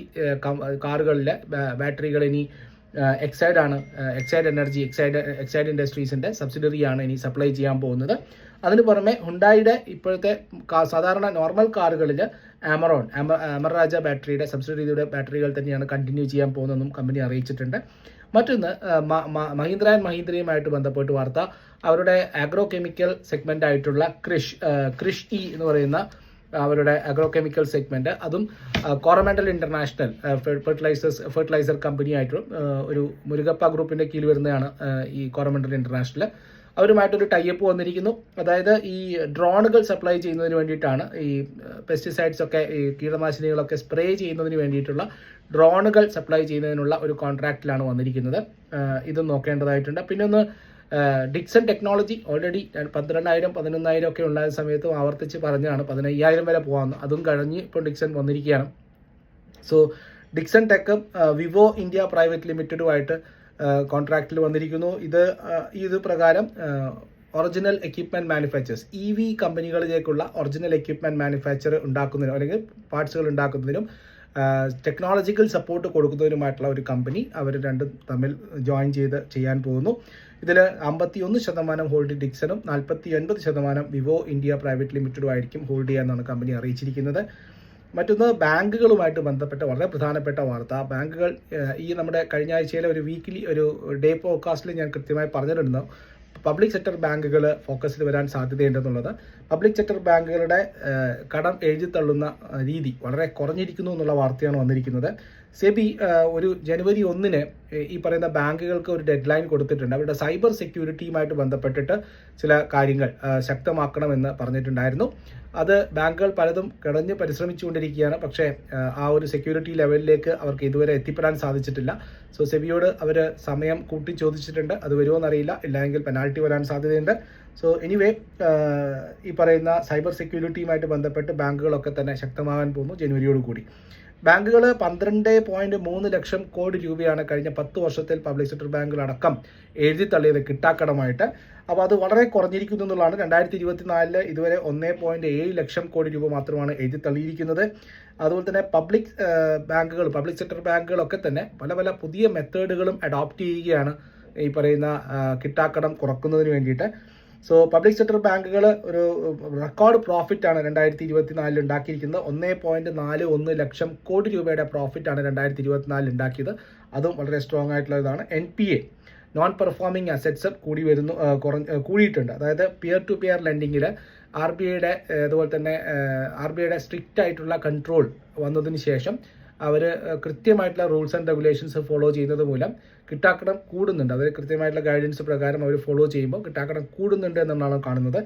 കാറുകളിലെ ബാറ്ററികൾ ഇനി എക്സൈഡ് ആണ് എക്സൈഡ് എനർജി എക്സൈഡ് എക്സൈഡ് ഇൻഡസ്ട്രീസിന്റെ സബ്സിഡറിയാണ് ഇനി സപ്ലൈ ചെയ്യാൻ പോകുന്നത്. അതിന് പുറമെ ഹുണ്ടായിയുടെ ഇപ്പോഴത്തെ സാധാരണ നോർമൽ കാറുകളിൽ ആമറോൺ അമർരാജ ബാറ്ററിയുടെ സബ്സിഡറിയുടെ ബാറ്ററികൾ തന്നെയാണ് കണ്ടിന്യൂ ചെയ്യാൻ പോകുന്നതെന്നും കമ്പനി അറിയിച്ചിട്ടുണ്ട്. മറ്റൊന്ന് മഹീന്ദ്ര ആൻഡ് മഹീന്ദ്രയുമായിട്ട് ബന്ധപ്പെട്ട് വാർത്ത അവരുടെ ആഗ്രോ കെമിക്കൽ സെഗ്മെന്റ് ആയിട്ടുള്ള ക്രിഷ് ക്രിഷ് ഇ എന്ന് പറയുന്ന അവരുടെ അഗ്രോ കെമിക്കൽ സെഗ്മെന്റ് അതും Coromandel international fertilizers fertilizer company ആയിട്ടും ഒരു മുരുകപ്പ ഗ്രൂപ്പിന്റെ കീഴിൽ വരുന്നതാണ് ഈ കോറമെന്റൽ ഇന്റർനാഷണൽ അവരുമായിട്ടൊരു ടൈപ്പ് വന്നിരിക്കുന്നു. അതായത് ഈ ഡ്രോണുകൾ സപ്ലൈ ചെയ്യുന്നതിന് വേണ്ടിയിട്ടാണ് ഈ പെസ്റ്റിസൈഡ്സ് ഒക്കെ ഈ കീടനാശിനികളൊക്കെ സ്പ്രേ ചെയ്യുന്നതിന് വേണ്ടിയിട്ടുള്ള ഡ്രോണുകൾ സപ്ലൈ ചെയ്യുന്നതിനുള്ള ഒരു കോൺട്രാക്റ്റിലാണ് വന്നിരിക്കുന്നത്. ഇത് നോക്കേണ്ടതായിട്ടുണ്ട്. പിന്നെ ഒന്ന് ഡിക്സൺ ടെക്നോളജി ഓൾറെഡി പന്ത്രണ്ടായിരം പതിനൊന്നായിരം ഒക്കെ ഉണ്ടായ സമയത്തും ആവർത്തിച്ച് പറഞ്ഞതാണ്. പതിനയ്യായിരം വരെ പോകാമെന്ന് അതും കഴിഞ്ഞ് ഇപ്പോൾ ഡിക്സൺ വന്നിരിക്കുകയാണ്. സോ ഡിക്സൺ ടെക്കും വിവോ ഇന്ത്യ പ്രൈവറ്റ് ലിമിറ്റഡുമായിട്ട് കോൺട്രാക്റ്റിൽ വന്നിരിക്കുന്നു. ഇത് ഇത് പ്രകാരം original equipment manufacturers E V കമ്പനികളിലേക്കുള്ള original equipment manufacturer ഉണ്ടാക്കുന്നതിനും അല്ലെങ്കിൽ പാർട്സുകൾ ഉണ്ടാക്കുന്നതിനും ടെക്നോളജിക്കൽ സപ്പോർട്ട് കൊടുക്കുന്നതിനുമായിട്ടുള്ള ഒരു കമ്പനി അവർ രണ്ടും തമ്മിൽ ജോയിൻ ചെയ്ത് ചെയ്യാൻ പോകുന്നു. ഇതിൽ അമ്പത്തി ഒന്ന് ശതമാനം ഹോൾഡ് ഡിക്സണും നാൽപ്പത്തി ഒൻപത് ശതമാനം വിവോ ഇന്ത്യ പ്രൈവറ്റ് ലിമിറ്റഡും ആയിരിക്കും ഹോൾഡ് ചെയ്യാമെന്നാണ് കമ്പനി അറിയിച്ചിരിക്കുന്നത്. മറ്റൊന്ന് ബാങ്കുകളുമായിട്ട് ബന്ധപ്പെട്ട വളരെ പ്രധാനപ്പെട്ട വാർത്ത. ബാങ്കുകൾ ഈ നമ്മുടെ കഴിഞ്ഞ ആഴ്ചയിലെ ഒരു വീക്കിലി ഒരു ഡേ പോഡ്കാസ്റ്റിൽ ഞാൻ കൃത്യമായി പറഞ്ഞിരുന്നു. പബ്ലിക് സെക്ടർ ബാങ്കുകൾ ഫോക്കസിൽ വരാൻ സാധ്യതയുണ്ടെന്നുള്ളത്. പബ്ലിക് സെക്ടർ ബാങ്കുകളുടെ കടം എഴുതി തള്ളുന്ന രീതി വളരെ കുറഞ്ഞിരിക്കുന്നു എന്നുള്ള വാർത്തയാണ് വന്നിരിക്കുന്നത്. സെബി ഒരു ജനുവരി ഒന്നിന് ഈ പറയുന്ന ബാങ്കുകൾക്ക് ഒരു ഡെഡ് ലൈൻ കൊടുത്തിട്ടുണ്ട്. അവരുടെ സൈബർ സെക്യൂരിറ്റിയുമായിട്ട് ബന്ധപ്പെട്ടിട്ട് ചില കാര്യങ്ങൾ ശക്തമാക്കണമെന്ന് പറഞ്ഞിട്ടുണ്ടായിരുന്നു. അത് ബാങ്കുകൾ പലതും കിടഞ്ഞ് പരിശ്രമിച്ചുകൊണ്ടിരിക്കുകയാണ്. പക്ഷേ ആ ഒരു സെക്യൂരിറ്റി ലെവലിലേക്ക് അവർക്ക് ഇതുവരെ എത്തിപ്പെടാൻ സാധിച്ചിട്ടില്ല. സോ സെബിയോട് അവർ സമയം കൂട്ടി ചോദിച്ചിട്ടുണ്ട്. അത് വരുമോ എന്നറിയില്ല. ഇല്ലെങ്കിൽ പെനാൽറ്റി വരാൻ സാധ്യതയുണ്ട്. സോ എനിവേ ഈ പറയുന്ന സൈബർ സെക്യൂരിറ്റിയുമായിട്ട് ബന്ധപ്പെട്ട് ബാങ്കുകളൊക്കെ തന്നെ ശക്തമാകാൻ പോകുന്നു ജനുവരിയോട് കൂടി ബാങ്കുകൾ പന്ത്രണ്ട് പോയിന്റ് മൂന്ന് ലക്ഷം കോടി രൂപയാണ് കഴിഞ്ഞ പത്ത് വർഷത്തിൽ പബ്ലിക് സെക്ടർ ബാങ്കുകളടക്കം എഴുതി തള്ളിയത് കിട്ടാക്കടമായിട്ട്. അപ്പോൾ അത് വളരെ കുറഞ്ഞിരിക്കുന്നു എന്നുള്ളതാണ്. രണ്ടായിരത്തി ഇരുപത്തിനാലിൽ ഇതുവരെ ഒന്നേ പോയിന്റ് ഏഴ് ലക്ഷം കോടി രൂപ മാത്രമാണ് എഴുതി തള്ളിയിരിക്കുന്നത്. അതുപോലെ തന്നെ പബ്ലിക് ബാങ്കുകൾ പബ്ലിക് സെക്ടർ ബാങ്കുകളൊക്കെ തന്നെ പല പല പുതിയ മെത്തേഡുകളും അഡോപ്റ്റ് ചെയ്യുകയാണ് ഈ പറയുന്ന കിട്ടാക്കടം കുറക്കുന്നതിന് വേണ്ടിയിട്ട്. സോ പബ്ലിക് സെക്ടർ ബാങ്കുകൾ ഒരു റെക്കോർഡ് പ്രോഫിറ്റ് ആണ് രണ്ടായിരത്തി ഇരുപത്തിനാലിൽ ഉണ്ടാക്കിയിരിക്കുന്നത്. ഒന്നേ പോയിന്റ് നാല് ഒന്ന് ലക്ഷം കോടി രൂപയുടെ പ്രോഫിറ്റ് ആണ് രണ്ടായിരത്തി ഇരുപത്തിനാലിൽ ഉണ്ടാക്കിയത്. അതും വളരെ സ്ട്രോങ് ആയിട്ടുള്ളതാണ്. N P A non performing assets കൂടി വരുന്നു കുറഞ്ഞ കൂടിയിട്ടുണ്ട്. അതായത് പിയർ ടു പിയർ ലെൻഡിങ്ങിൽ ആർ ബി ഐയുടെ അതുപോലെ തന്നെ ആർ ബി ഐയുടെ സ്ട്രിക്റ്റ് ആയിട്ടുള്ള കൺട്രോൾ വന്നതിന് ശേഷം അവർ കൃത്യമായിട്ടുള്ള റൂൾസ് ആൻഡ് റെഗുലേഷൻസ് ഫോളോ ചെയ്യുന്നത് മൂലം കിട്ടാക്കടം കൂടുന്നുണ്ട്. അവർ കൃത്യമായിട്ടുള്ള ഗൈഡൻസ് പ്രകാരം അവർ ഫോളോ ചെയ്യുമ്പോൾ കിട്ടാക്കടം കൂടുന്നുണ്ട് എന്നാണ് കാണുന്നത്.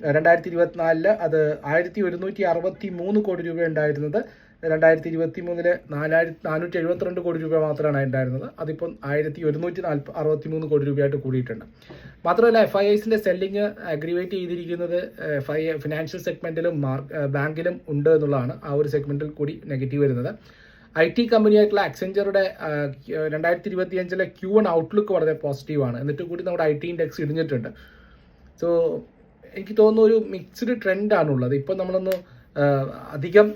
രണ്ടായിരത്തി ഇരുപത്തിനാലിൽ അത് ആയിരത്തി ഒരുന്നൂറ്റി അറുപത്തി മൂന്ന് കോടി രൂപ ഉണ്ടായിരുന്നത്. രണ്ടായിരത്തി ഇരുപത്തി മൂന്നിൽ നാലായിരത്തി നാനൂറ്റി എഴുപത്തിരണ്ട് കോടി രൂപ മാത്രമാണ് ഉണ്ടായിരുന്നത്. അതിപ്പം ആയിരത്തി ഒരുന്നൂറ്റി നാൽപ്പ അറുപത്തി മൂന്ന് കോടി രൂപയായിട്ട് കൂടിയിട്ടുണ്ട്. മാത്രമല്ല എഫ് ഐ ഐസിന്റെ സെല്ലിങ് അഗ്രിവേറ്റ് ചെയ്തിരിക്കുന്നത് എഫ് ഐ ഫിനാൻഷ്യൽ സെഗ്മെന്റിലും ബാങ്കിലും ഉണ്ട് എന്നുള്ളതാണ് ആ ഒരു സെഗ്മെന്റിൽ കൂടി നെഗറ്റീവ് വരുന്നത്. ഐ ടി കമ്പനിയായിട്ടുള്ള അക്സെഞ്ചറുടെ രണ്ടായിരത്തി ഇരുപത്തി അഞ്ചിലെ ക്യൂ വൺ ഔട്ട്ലുക്ക് വളരെ പോസിറ്റീവാണ് എന്നിട്ട് കൂടി നമ്മുടെ ഐ ടി ഇൻഡെക്സ് ഇടിഞ്ഞിട്ടുണ്ട്. സോ എനിക്ക് തോന്നുന്നു ഒരു മിക്സ്ഡ് ട്രെൻഡാണുള്ളത് ഇപ്പം നമ്മളൊന്ന് അധികം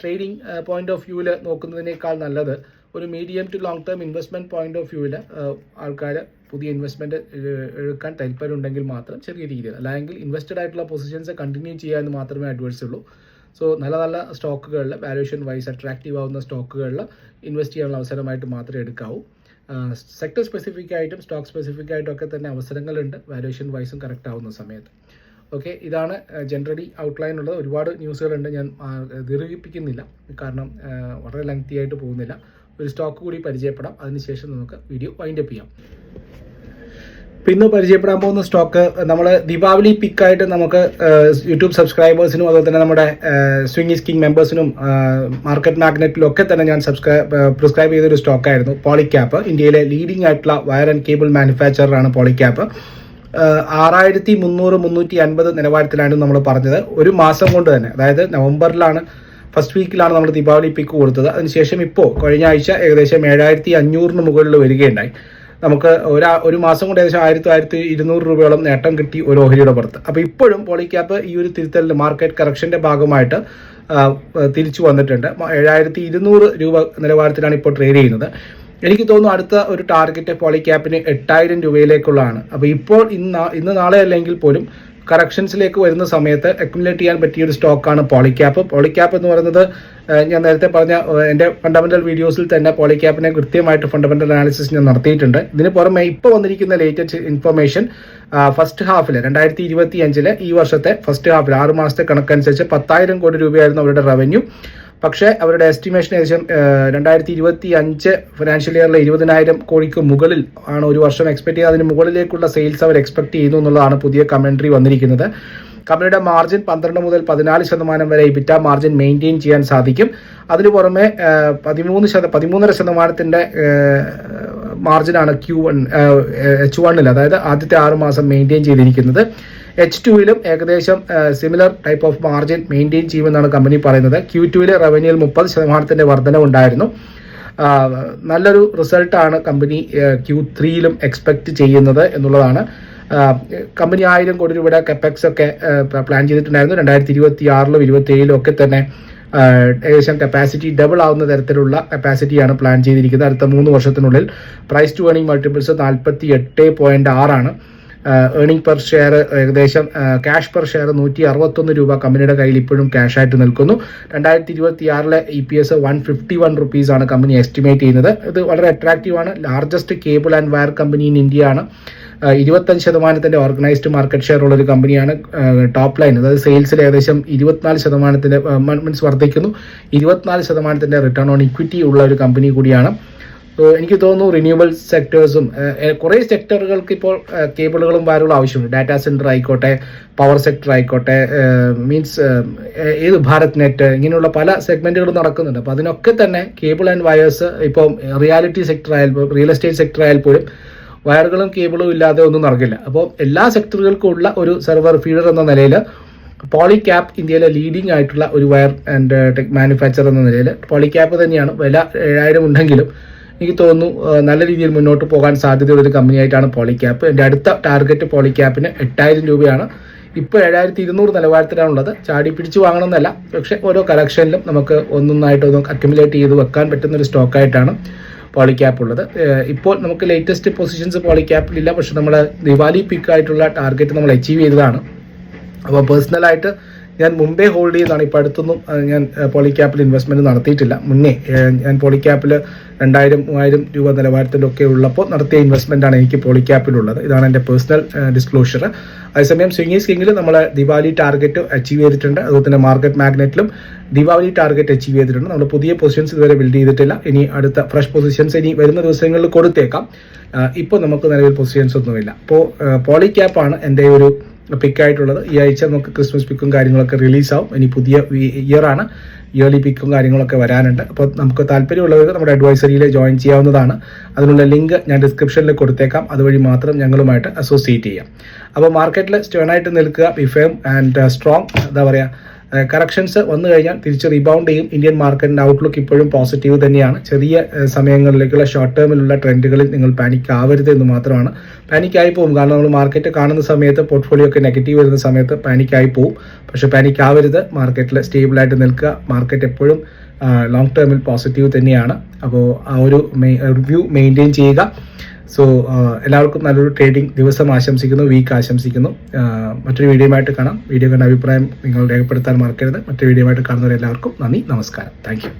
ട്രേഡിംഗ് പോയിന്റ് ഓഫ് വ്യൂവിൽ നോക്കുന്നതിനേക്കാൾ നല്ലത് ഒരു medium to long term investment point of വ്യൂവിൽ ആൾക്കാർ പുതിയ ഇൻവെസ്റ്റ്മെന്റ് എടുക്കാൻ താല്പര്യമുണ്ടെങ്കിൽ മാത്രം ചെറിയ രീതിയിൽ അല്ലെങ്കിൽ ഇൻവെസ്റ്റഡ് ആയിട്ടുള്ള പൊസിഷൻസ് കണ്ടിന്യൂ ചെയ്യാമെന്ന് മാത്രമേ അഡ്വൈസ് ഉള്ളൂ. സോ നല്ല നല്ല സ്റ്റോക്കുകളിൽ വാല്യൂഷൻ വൈസ് അട്രാക്റ്റീവ് ആവുന്ന സ്റ്റോക്കുകളിൽ ഇൻവെസ്റ്റ് ചെയ്യാനുള്ള അവസരമായിട്ട് മാത്രമേ എടുക്കാവൂ. സെക്ടർ സ്പെസിഫിക് ആയിട്ടും സ്റ്റോക്ക് സ്പെസിഫിക് ഒക്കെ തന്നെ അവസരങ്ങളുണ്ട്. വാല്യൂഷൻ വൈസും കറക്റ്റ് ആവുന്ന സമയത്ത്. ഓക്കെ ഇതാണ് ജനറലി ഔട്ട്ലൈൻ ഉള്ളത്. ഒരുപാട് ന്യൂസുകളുണ്ട് ഞാൻ ദീർഘിപ്പിക്കുന്നില്ല. കാരണം വളരെ ലെങ്തി ആയിട്ട് പോകുന്നില്ല. ഒരു സ്റ്റോക്ക് കൂടി പരിചയപ്പെടാം. അതിനുശേഷം നമുക്ക് വീഡിയോ വൈൻഡപ്പ് ചെയ്യാം. പിന്നെ പരിചയപ്പെടാൻ പോകുന്ന സ്റ്റോക്ക് നമ്മൾ ദീപാവലി പിക്കായിട്ട് നമുക്ക് യൂട്യൂബ് സബ്സ്ക്രൈബേഴ്സിനും അതുപോലെ തന്നെ നമ്മുടെ സ്വിംഗ് സ്കിങ് മെമ്പേഴ്സിനും മാർക്കറ്റ് മാഗ്നറ്റിലും ഒക്കെ തന്നെ ഞാൻ സബ്സ്ക്രൈബ് പ്രിസ്ക്രൈബ് ചെയ്തൊരു സ്റ്റോക്കായിരുന്നു പോളിക്യാപ്പ് ഇന്ത്യയിലെ ലീഡിംഗ് ആയിട്ടുള്ള വയർ ആൻഡ് കേബിൾ മാനുഫാക്ചറാണ് പോളിക്യാപ്പ് ആറായിരത്തി മുന്നൂറ് മുന്നൂറ്റി അൻപത് നിലവാരത്തിലാണ് നമ്മൾ പറഞ്ഞത്. ഒരു മാസം കൊണ്ട് തന്നെ അതായത് നവംബറിലാണ് ഫസ്റ്റ് വീക്കിലാണ് നമ്മൾ ദീപാവലി പിക്ക് കൊടുത്തത്. അതിനുശേഷം ഇപ്പോൾ കഴിഞ്ഞ ആഴ്ച ഏകദേശം ഏഴായിരത്തി അഞ്ഞൂറിന് മുകളിൽ വരികയുണ്ടായി. നമുക്ക് ഒരു ഒരു മാസം കൊണ്ട് ഏകദേശം ആയിരത്തി ആയിരത്തി ഇരുന്നൂറ് രൂപയോളം നേട്ടം കിട്ടി ഒരു ഓഹരിയുടെ പുറത്ത്. അപ്പോൾ ഇപ്പോഴും പോളിക്യാപ്പ് ഈ ഒരു തിരുത്തലിന്റെ മാർക്കറ്റ് കറക്ഷന്റെ ഭാഗമായിട്ട് തിരിച്ചു വന്നിട്ടുണ്ട്. ഏഴായിരത്തി ഇരുന്നൂറ് രൂപ നിലവാരത്തിലാണ് ഇപ്പോൾ ട്രേഡ് ചെയ്യുന്നത്. എനിക്ക് തോന്നുന്നു അടുത്ത ഒരു ടാർഗറ്റ് പോളിക്യാപ്പിന് എട്ടായിരം രൂപയിലേക്കുള്ളതാണ്. അപ്പോൾ ഇപ്പോൾ ഇന്ന് ഇന്ന് നാളെ അല്ലെങ്കിൽ പോലും കറക്ഷൻസിലേക്ക് വരുന്ന സമയത്ത് അക്യുമുലേറ്റ് ചെയ്യാൻ പറ്റിയ ഒരു സ്റ്റോക്കാണ് പോളിക്യാപ്പ് പോളിക്യാപ്പ് എന്ന് പറയുന്നത് ഞാൻ നേരത്തെ പറഞ്ഞ എന്റെ ഫണ്ടമെന്റൽ വീഡിയോസിൽ തന്നെ പോളിക്യാപ്പിനെ കൃത്യമായിട്ട് ഫണ്ടമെന്റൽ അനാലിസിസ് ഞാൻ നടത്തിയിട്ടുണ്ട്. ഇതിന് പുറമെ ഇപ്പോൾ വന്നിരിക്കുന്ന ലേറ്റസ്റ്റ് ഇൻഫർമേഷൻ ഫസ്റ്റ് ഹാഫിൽ രണ്ടായിരത്തി ഇരുപത്തി അഞ്ചിലെ ഈ വർഷത്തെ ഫസ്റ്റ് ഹാഫിൽ ആറ് മാസത്തെ കണക്കനുസരിച്ച് പത്തായിരം കോടി രൂപയായിരുന്നു അവരുടെ റവന്യൂ പക്ഷേ അവരുടെ എസ്റ്റിമേഷൻ ഏകദേശം രണ്ടായിരത്തി ഇരുപത്തി അഞ്ച് ഫിനാൻഷ്യൽ ഇയറിലെ ഇരുപതിനായിരം കോടിക്ക് മുകളിൽ ആണ് ഒരു വർഷം എക്സ്പെക്ട് ചെയ്യുന്നത് അതിന് മുകളിലേക്കുള്ള സെയിൽസ് അവർ എക്സ്പെക്ട് ചെയ്യുന്നു എന്നുള്ളതാണ് പുതിയ കമൻട്രി വന്നിരിക്കുന്നത്. കമ്പനിയുടെ മാർജിൻ പന്ത്രണ്ട് മുതൽ പതിനാല് ശതമാനം വരെ ഇബിറ്റ മാർജിൻ മെയിന്റെയിൻ ചെയ്യാൻ സാധിക്കും. അതിനു പുറമെ പതിമൂന്ന് ശത പതിമൂന്നര ശതമാനത്തിന്റെ മാർജിനാണ് ക്യൂ വൺ എച്ച് വണ്ണിൽ അതായത് ആദ്യത്തെ ആറ് മാസം മെയിന്റെയിൻ ചെയ്തിരിക്കുന്നത്. എച്ച് ടുവിലും ഏകദേശം similar type of margin maintain ചെയ്യുമെന്നാണ് കമ്പനി പറയുന്നത്. ക്യൂ ടുവിലെ റവന്യൂയിൽ മുപ്പത് ശതമാനത്തിന്റെ വർധനവുണ്ടായിരുന്നു നല്ലൊരു റിസൾട്ടാണ് കമ്പനി ക്യൂ ത്രീയിലും എക്സ്പെക്ട് ചെയ്യുന്നത് എന്നുള്ളതാണ്. കമ്പനി ആയിരം കോടി രൂപയുടെ കെപ്പെക്സ് ഒക്കെ പ്ലാൻ ചെയ്തിട്ടുണ്ടായിരുന്നു. രണ്ടായിരത്തി ഇരുപത്തി ആറിലും ഇരുപത്തി ഏഴിലും ഒക്കെ തന്നെ ഏകദേശം കപ്പാസിറ്റി ഡബിൾ ആവുന്ന തരത്തിലുള്ള കപ്പാസിറ്റിയാണ് പ്ലാൻ ചെയ്തിരിക്കുന്നത് അടുത്ത മൂന്ന് വർഷത്തിനുള്ളിൽ. പ്രൈസ് ടു ഏണിംഗ് മൾട്ടിപ്പിൾസ് നാൽപ്പത്തി എട്ട് പോയിന്റ് ആറാണ് ഏണിംഗ് പെർ ഷെയർ ഏകദേശം ക്യാഷ് പെർ ഷെയർ നൂറ്റി അറുപത്തൊന്ന് രൂപ കമ്പനിയുടെ കയ്യിൽ ഇപ്പോഴും ക്യാഷ് ആയിട്ട് നിൽക്കുന്നു. രണ്ടായിരത്തി ഇരുപത്തി ആറിലെ E P S one fifty one rupees ആണ് കമ്പനി എസ്റ്റിമേറ്റ് ചെയ്യുന്നത്. ഇത് വളരെ അട്രാക്റ്റീവ് ആണ്. Largest cable and wire company in India ആണ്. ഇരുപത്തഞ്ച് ശതമാനത്തിന്റെ ഓർഗനൈസ്ഡ് മാർക്കറ്റ് ഷെയർ ഉള്ള ഒരു കമ്പനിയാണ് ടോപ്പ് ലൈൻ അതായത് സെയിൽസിൽ ഏകദേശം ഇരുപത്തിനാല് ശതമാനത്തിന്റെ മീൻസ് വർദ്ധിക്കുന്നു. ഇരുപത്തിനാല് ശതമാനത്തിന്റെ റിട്ടേൺ ഓൺ ഇക്വിറ്റി ഉള്ള ഒരു കമ്പനി കൂടിയാണ്. എനിക്ക് തോന്നുന്നു റിന്യൂവബിൾ സെക്ടേഴ്സും കുറേ സെക്ടറുകൾക്ക് ഇപ്പോൾ കേബിളുകളും വയറുകളും ആവശ്യമുണ്ട്. ഡാറ്റാ സെന്റർ ആയിക്കോട്ടെ പവർ സെക്ടർ ആയിക്കോട്ടെ മീൻസ് ഏത് ഭാരത് നെറ്റ് ഇങ്ങനെയുള്ള പല സെഗ്മെന്റുകളും നടക്കുന്നുണ്ട്. അപ്പോൾ അതിനൊക്കെ തന്നെ കേബിൾ ആൻഡ് വയേഴ്സ് ഇപ്പോൾ റിയാലിറ്റി സെക്ടർ ആയാൽ റിയൽ എസ്റ്റേറ്റ് സെക്ടർ ആയാൽ പോലും വയറുകളും കേബിളും ഇല്ലാതെ ഒന്നും നടക്കില്ല. അപ്പോൾ എല്ലാ സെക്ടറുകൾക്കും ഉള്ള ഒരു സെർവർ ഫീഡർ എന്ന നിലയിൽ പോളിക്യാപ്പ് ഇന്ത്യയിലെ ലീഡിംഗ് ആയിട്ടുള്ള ഒരു വയർ ആൻഡ് ടെക് മാനുഫാക്ചർ എന്ന നിലയിൽ പോളിക്യാപ്പ് തന്നെയാണ്. വില ഏഴായിരം ഉണ്ടെങ്കിലും എനിക്ക് തോന്നുന്നു നല്ല രീതിയിൽ മുന്നോട്ട് പോകാൻ സാധ്യതയുള്ള ഒരു കമ്പനിയായിട്ടാണ് പോളിക്യാപ്പ്. എന്റെ അടുത്ത ടാർഗറ്റ് പോളിക്യാപ്പിന് എട്ടായിരം രൂപയാണ്. ഇപ്പോൾ ഏഴായിരത്തി ഇരുന്നൂറ് നിലവാരത്തിലാണുള്ളത്. ചാടി പിടിച്ചു വാങ്ങണമെന്നല്ല. പക്ഷേ ഓരോ കളക്ഷനിലും നമുക്ക് ഒന്നൊന്നായിട്ട് ഒന്ന് അക്യുമുലേറ്റ് ചെയ്ത് വെക്കാൻ പറ്റുന്ന ഒരു സ്റ്റോക്കായിട്ടാണ് പോളിക്യാപ്പ് ഉള്ളത് ഇപ്പോൾ നമുക്ക് ലേറ്റസ്റ്റ് പൊസിഷൻസ് പോളിക്യാപ്പിലില്ല. പക്ഷെ നമ്മൾ ദിവാലി പിക്കായിട്ടുള്ള ടാർഗറ്റ് നമ്മൾ അച്ചീവ് ചെയ്തതാണ്. അപ്പോൾ പേഴ്സണലായിട്ട് ഞാൻ മുമ്പേ ഹോൾഡ് ചെയ്തതാണ് ഇപ്പോൾ അടുത്തൊന്നും ഞാൻ പോളിക്യാപ്പിൽ ഇൻവെസ്റ്റ്മെന്റ് നടത്തിയിട്ടില്ല. മുന്നേ ഞാൻ പോളിക്യാപ്പിൽ രണ്ടായിരം മൂവായിരം രൂപ നിലവാരത്തിലൊക്കെ ഉള്ളപ്പോൾ നടത്തിയ ഇൻവെസ്റ്റ്മെന്റ് ആണ് എനിക്ക് പോളിക്യാപ്പിലുള്ളത് ഇതാണ് എന്റെ പേഴ്സണൽ ഡിസ്ക്ലോഷർ അതേസമയം സ്വിംഗി സ്കിങ്ങിൽ നമ്മൾ ദിവാലി ടാർഗറ്റ് അച്ചീവ് ചെയ്തിട്ടുണ്ട്. അതുപോലെ തന്നെ മാർക്കറ്റ് മാഗ്നറ്റിലും ദിവാലി ടാർഗറ്റ് അച്ചീവ് ചെയ്തിട്ടുണ്ട്. നമ്മൾ പുതിയ പൊസിഷൻസ് ഇതുവരെ ബിൽഡ് ചെയ്തിട്ടില്ല. ഇനി അടുത്ത ഫ്രഷ് പൊസിഷൻസ് ഇനി വരുന്ന ദിവസങ്ങളിൽ കൊടുത്തേക്കാം. ഇപ്പോൾ നമുക്ക് നിലവിൽ പൊസിഷൻസ് ഒന്നുമില്ല. അപ്പോൾ പോളിക്യാപ്പാണ് എന്റെ ഒരു പിക്കായിട്ടുള്ളത് ഈ ആഴ്ച നമുക്ക് ക്രിസ്മസ് പിക്കും കാര്യങ്ങളൊക്കെ റിലീസാവും ഇനി പുതിയ ഇയറാണ് ഇയർലി പിക്കും കാര്യങ്ങളൊക്കെ വരാനുണ്ട്. അപ്പോൾ നമുക്ക് താല്പര്യമുള്ളവർക്ക് നമ്മുടെ അഡ്വൈസറിയിൽ ജോയിൻ ചെയ്യാവുന്നതാണ്. അതിനുള്ള ലിങ്ക് ഞാൻ ഡിസ്ക്രിപ്ഷനിൽ കൊടുത്തേക്കാം. അതുവഴി മാത്രം ഞങ്ങളുമായിട്ട് അസോസിയേറ്റ് ചെയ്യാം. അപ്പോൾ മാർക്കറ്റിൽ സ്റ്റേൺ ആയിട്ട് നിൽക്കുക ബി ഫേം ആൻഡ് സ്ട്രോങ് എന്താ പറയുക കറക്ഷൻസ് വന്നു കഴിഞ്ഞാൽ തിരിച്ച് റീബൗണ്ട് ചെയ്യും. ഇന്ത്യൻ മാർക്കറ്റിന്റെ ഔട്ട്ലുക്ക് ഇപ്പോഴും പോസിറ്റീവ് തന്നെയാണ്. ചെറിയ സമയങ്ങളിലേക്കുള്ള ഷോർട്ട് ടേമിലുള്ള ട്രെൻഡുകളിൽ നിങ്ങൾ പാനിക് ആവരുത് എന്ന് മാത്രമാണ്. പാനിക് ആയി പോകും കാരണം നമ്മൾ മാർക്കറ്റ് കാണുന്ന സമയത്ത് പോർട്ട്ഫോളിയോ ഒക്കെ നെഗറ്റീവ് വരുന്ന സമയത്ത് പാനിക് ആയി പോകും പക്ഷേ പാനിക് ആവരുത്. മാർക്കറ്റിൽ സ്റ്റേബിളായിട്ട് നിൽക്കുക. മാർക്കറ്റ് എപ്പോഴും ലോങ് ടേമിൽ പോസിറ്റീവ് തന്നെയാണ്. അപ്പോൾ ആ ഒരു റിവ്യൂ മെയിന്റെയിൻ ചെയ്യുക. സോ എല്ലാവർക്കും നല്ലൊരു ട്രേഡിംഗ് ദിവസം ആശംസിക്കുന്നു വീക്ക് ആശംസിക്കുന്നു. മറ്റൊരു വീഡിയോയുമായിട്ട് കാണാം. വീഡിയോ കണ്ട അഭിപ്രായം നിങ്ങൾ രേഖപ്പെടുത്താൻ മറക്കരുത്. മറ്റൊരു വീഡിയോയുമായിട്ട് കാണുന്നവരെല്ലാവർക്കും നന്ദി നമസ്കാരം. താങ്ക്